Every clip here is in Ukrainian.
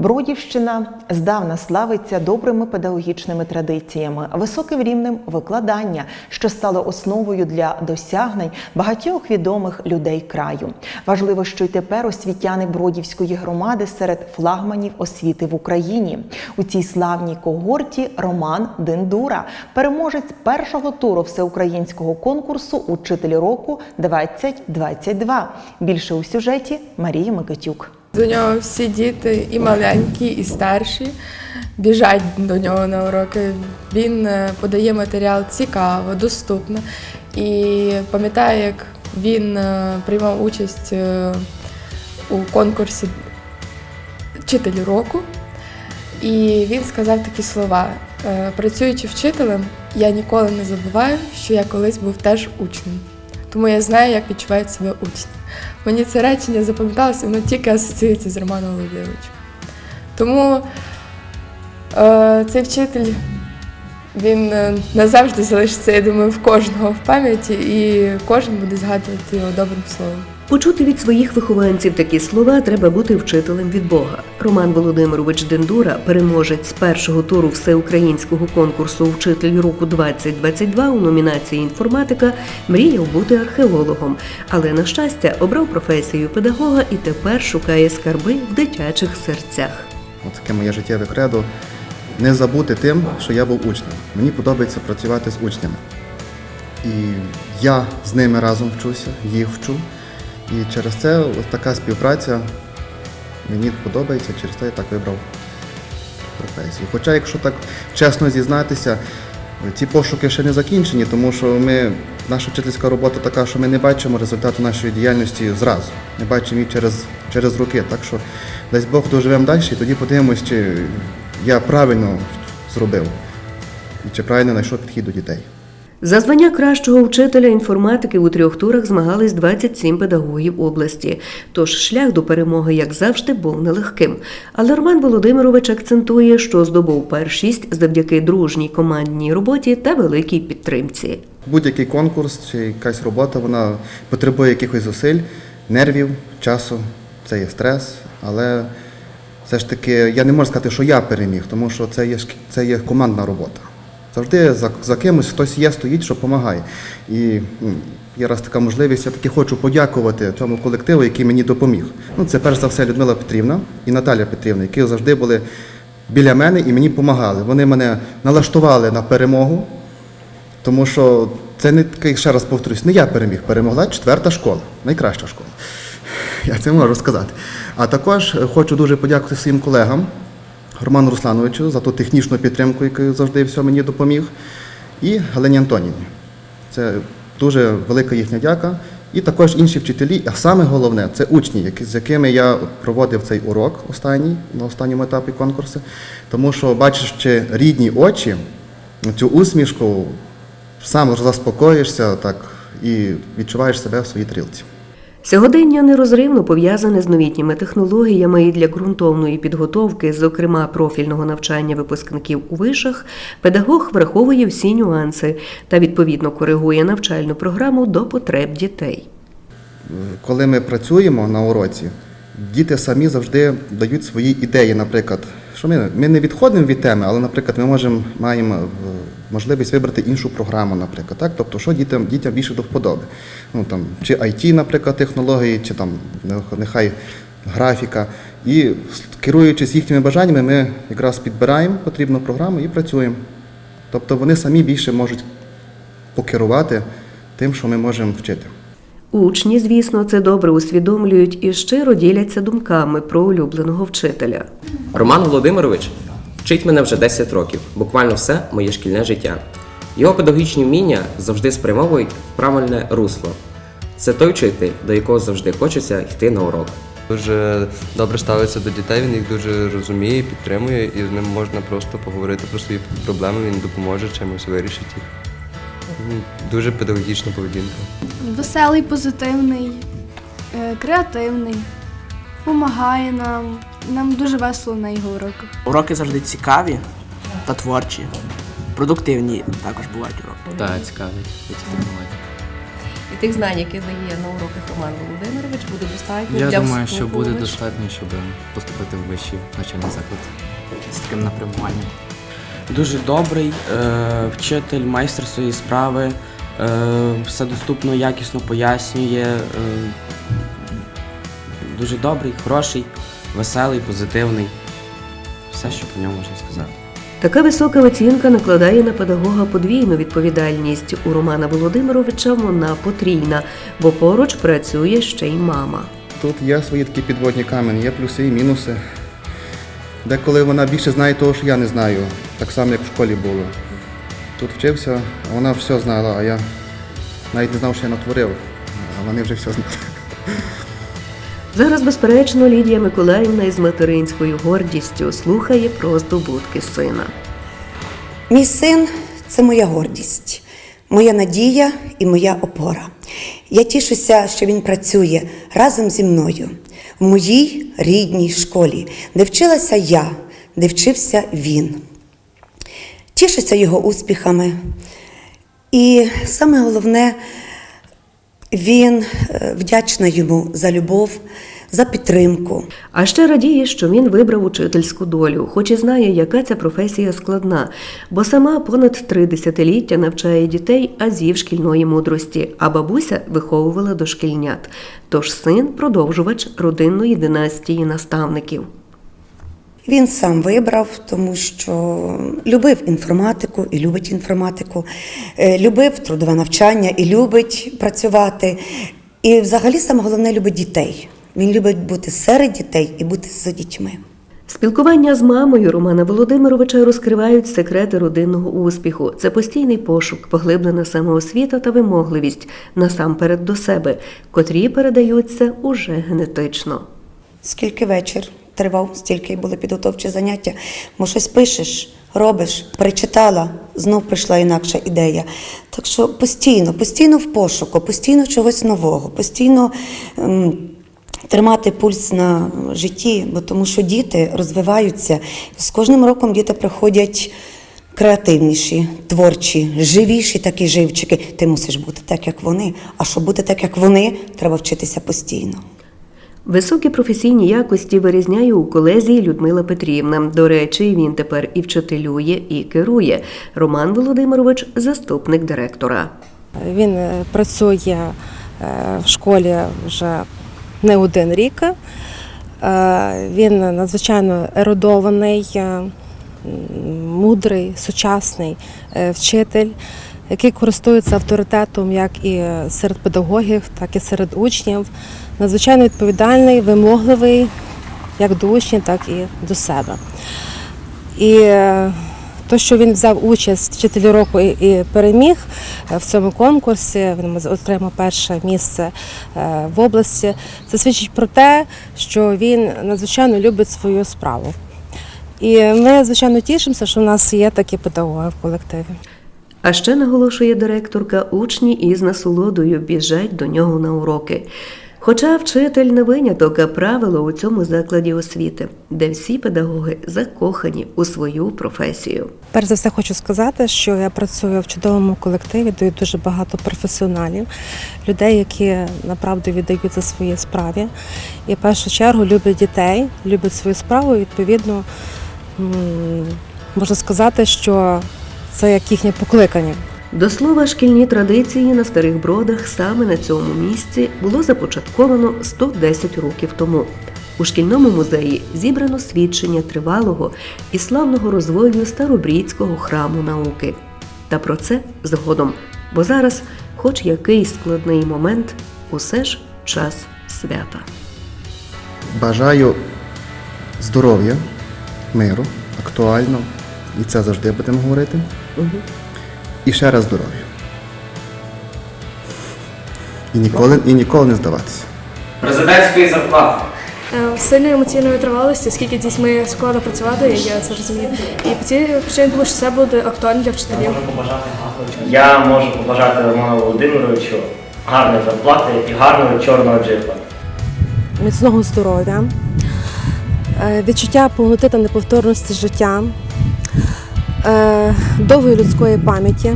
Бродівщина здавна славиться добрими педагогічними традиціями, високим рівнем викладання, що стало основою для досягнень багатьох відомих людей краю. Важливо, що й тепер освітяни Бродівської громади серед флагманів освіти в Україні. У цій славній когорті Роман Дендура, переможець першого туру всеукраїнського конкурсу Учитель року 2022. Більше у сюжеті Марії Микитюк. До нього всі діти, і маленькі, і старші, біжать до нього на уроки. Він е, подає матеріал цікаво, доступно. І пам'ятаю, як він е, приймав участь е, у конкурсі Вчитель року. І він сказав такі слова: «Е, працюючи вчителем, я ніколи не забуваю, що я колись був теж учнем. Тому я знаю, як відчувають себе учні. Мені це речення запам'яталося, воно тільки асоціюється з Романом Володимировичем. Тому е, цей вчитель він е, назавжди залишиться, я думаю, в кожного в пам'яті, і кожен буде згадувати його добрим словом. Почути від своїх вихованців такі слова треба бути вчителем від Бога. Роман Володимирович Дендура, переможець першого туру всеукраїнського конкурсу Вчитель року 2022 у номінації інформатика, мріяв бути археологом, але на щастя обрав професію педагога і тепер шукає скарби в дитячих серцях. Таке моє життєве кредо. Не забути тим, що я був учнем. Мені подобається працювати з учнями. І я з ними разом вчуся, їх вчу. І через це ось така співпраця мені подобається, через це я так вибрав професію. Хоча, якщо так чесно зізнатися, ці пошуки ще не закінчені, тому що ми, наша вчительська робота така, що ми не бачимо результату нашої діяльності зразу. Ми бачимо її через, через роки. Так що дасть Бог доживемо далі, і тоді подивимось, чи я правильно зробив, і чи правильно знайшов підхід до дітей. За звання кращого вчителя інформатики у трьох турах змагались 27 педагогів області. Тож шлях до перемоги, як завжди, був нелегким. Але Роман Володимирович акцентує, що здобув першість завдяки дружній командній роботі та великій підтримці. Будь-який конкурс чи якась робота, вона потребує якихось зусиль, нервів, часу. Це є стрес, але все ж таки я не можу сказати, що я переміг, тому що це є, це є командна робота. Завжди за, за кимось хтось є, стоїть, що допомагає. І є раз така можливість, я таки хочу подякувати цьому колективу, який мені допоміг. Ну, це перш за все Людмила Петрівна і Наталя Петрівна, які завжди були біля мене і мені допомагали. Вони мене налаштували на перемогу. Тому що це не такий, ще раз повторюсь, не я переміг, перемогла четверта школа, найкраща школа. Я це можу сказати. А також е, хочу дуже подякувати своїм колегам, Роману Руслановичу, за ту технічну підтримку, яку завжди все мені допоміг, і Галині Антонівні. Це дуже велика їхня дяка. І також інші вчителі, а саме головне це учні, з якими я проводив цей урок останній, на останньому етапі конкурсу. Тому що, бачиш рідні очі, цю усмішку, сам заспокоїшся так, і відчуваєш себе в своїй трілці. Сьогодення нерозривно пов'язане з новітніми технологіями і для ґрунтовної підготовки, зокрема профільного навчання випускників у вишах, педагог враховує всі нюанси та відповідно коригує навчальну програму до потреб дітей. Коли ми працюємо на уроці, діти самі завжди дають свої ідеї. Наприклад, що ми, ми не відходимо від теми, але, наприклад, ми можемо маємо можливість вибрати іншу програму, наприклад. Так? Тобто, що дітям, дітям більше до вподоби. Ну, там, чи IT, наприклад, технології, чи там нехай графіка. І керуючись їхніми бажаннями, ми якраз підбираємо потрібну програму і працюємо. Тобто вони самі більше можуть покерувати тим, що ми можемо вчити. Учні, звісно, це добре усвідомлюють і щиро діляться думками про улюбленого вчителя. Роман Володимирович вчить мене вже 10 років, буквально все моє шкільне життя. Його педагогічні вміння завжди спрямовують в правильне русло. Це той вчитель, до якого завжди хочеться йти на урок. Дуже добре ставиться до дітей, він їх дуже розуміє, підтримує, і з ним можна просто поговорити про свої проблеми, він допоможе чимось вирішити їх. Дуже педагогічна поведінка. Веселий, позитивний, е, креативний, допомагає нам. Нам дуже весело на його уроках. Уроки завжди цікаві та творчі. Продуктивні також бувають уроки. Так, цікавий. І тих знань, які дає на уроках Роман Володимирович, буде достатньо Я для думаю, що буде достатньо, щоб поступити в вищий навчальний заклад з таким напрямуванням. Дуже добрий е, вчитель, майстер своєї справи, е, все доступно, якісно пояснює. Е, дуже добрий, хороший, веселий, позитивний. Все, що про нього можна сказати. Така висока оцінка накладає на педагога подвійну відповідальність. У Романа Володимировича вона потрійна, бо поруч працює ще й мама. Тут є свої такі підводні камені, є плюси і мінуси. Деколи вона більше знає того, що я не знаю, так само, як в школі було. Тут вчився, а вона все знала, а я навіть не знав, що я натворив, а вони вже все знають. Зараз, безперечно, Лідія Миколаївна із материнською гордістю слухає про здобутки сина. Мій син це моя гордість, моя надія і моя опора. Я тішуся, що він працює разом зі мною в моїй рідній школі, де вчилася я, де вчився він. Тішуся його успіхами. І саме головне, він е, вдячна йому за любов, за підтримку. А ще радіє, що він вибрав учительську долю, хоч і знає, яка ця професія складна, бо сама понад три десятиліття навчає дітей азів шкільної мудрості, а бабуся виховувала дошкільнят. Тож син продовжувач родинної династії наставників. Він сам вибрав, тому що любив інформатику і любить інформатику, е, любив трудове навчання і любить працювати. І взагалі саме головне любить дітей. Він любить бути серед дітей і бути з дітьми. Спілкування з мамою Романа Володимировича розкривають секрети родинного успіху. Це постійний пошук, поглиблена самоосвіта та вимогливість насамперед до себе, котрі передаються уже генетично. Скільки вечір тривав, стільки були підготовчі заняття. Бо щось пишеш, робиш, перечитала, знов прийшла інакша ідея. Так що постійно, постійно в пошуку, постійно чогось нового, постійно. ем, Тримати пульс на житті, бо тому що діти розвиваються. З кожним роком діти приходять креативніші, творчі, живіші такі живчики. Ти мусиш бути так, як вони. А щоб бути так, як вони, треба вчитися постійно. Високі професійні якості вирізняє у колезії Людмила Петрівна. До речі, він тепер і вчителює, і керує. Роман Володимирович заступник директора. Він е, працює е, в школі вже не один рік. Е, Він надзвичайно ерудований, мудрий, сучасний вчитель, який користується авторитетом як і серед педагогів, так і серед учнів. Надзвичайно відповідальний, вимогливий як до учнів, так і до себе. І е, то, що він взяв участь вчителі року і, і переміг е, в цьому конкурсі, він отримав перше місце е, в області. Це свідчить про те, що він надзвичайно любить свою справу. І ми, звичайно, тішимося, що в нас є такі педагоги в колективі. А ще наголошує директорка, учні із насолодою біжать до нього на уроки. Хоча вчитель не виняток, а правило у цьому закладі освіти, де всі педагоги закохані у свою професію. Перш за все хочу сказати, що я працюю в чудовому колективі, де дуже багато професіоналів, людей, які направду віддаються своїй справі. І в першу чергу люблять дітей, люблять свою справу. Відповідно, можна сказати, що це як їхнє покликання. До слова, шкільні традиції на старих бродах саме на цьому місці було започатковано 110 років тому. У шкільному музеї зібрано свідчення тривалого і славного розвою старобрідського храму науки. Та про це згодом, бо зараз, хоч який складний момент, усе ж час свята. Бажаю здоров'я, миру, актуально, і це завжди будемо говорити. І ще раз здоров'я. І ніколи, і ніколи не здаватися. Президентської зарплати. Е, Сильної емоційної тривалості, оскільки з дітьми складно працювати, я це розумію. І по цій причині думаю, що це буде актуально для вчителів. Я можу побажати Роману Володимировичу гарної зарплати і гарного чорного джипа. міцного здоров'я, е, відчуття повноти та неповторності життя, е, довгої людської пам'яті,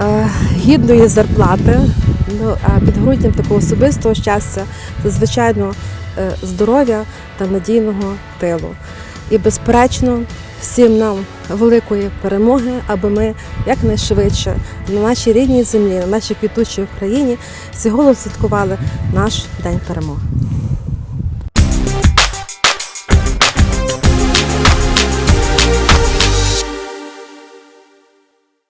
е, гідної зарплати, ну, а підґрунтям такого особистого щастя це, звичайно, е, здоров'я та надійного тилу. І, безперечно, всім нам великої перемоги, аби ми якнайшвидше на нашій рідній землі, на нашій квітучій Україні всього святкували наш день перемоги.